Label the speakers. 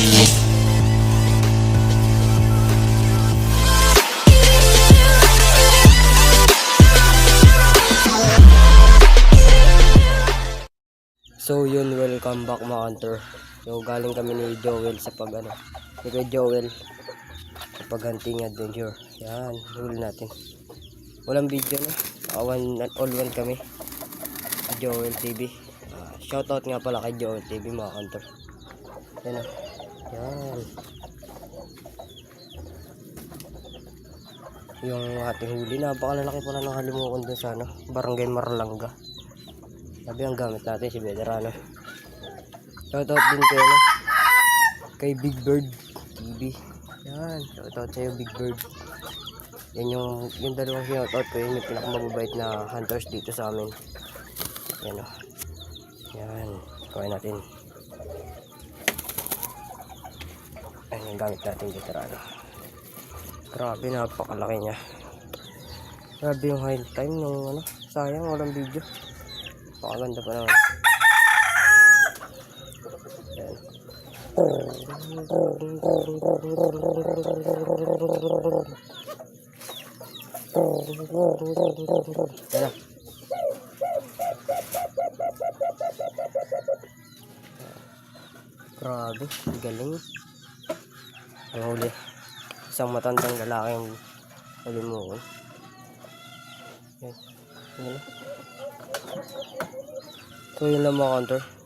Speaker 1: So yun, welcome back mga hunter. So galing kami ni Joel sa pag ano, ni kay Joel sa paghunting adventure. Yan, huli natin. Walang video no. Uh, one and all one kami. Joel TV. Uh, ah, shoutout nga pala kay Joel TV mga hunter. Yan o. Yan. Yung ating huli, napakalalaki pala ng halimukan dun sa ano, Barangay Marlanga. Sabi ang gamit natin si Veterano. Shoutout din kay ano, kay Big Bird TV. Yan, shoutout sa'yo Big Bird. Yan yung, yung dalawang shoutout ko, yun yung pinakamababait na hunters dito sa amin. Yan o. Yan, kuhain natin. Ayan yung gamit natin Veterano. Grabe, napakalaki niya. Grabe yung high time ng ano, sayang walang video. Pakaganda pa naman. Yan. Yan na. Grabe, galing. Ang huli. Isang matandang lalaki yung huli mo. oh. Yan. Yan na. So yun lang mga counter.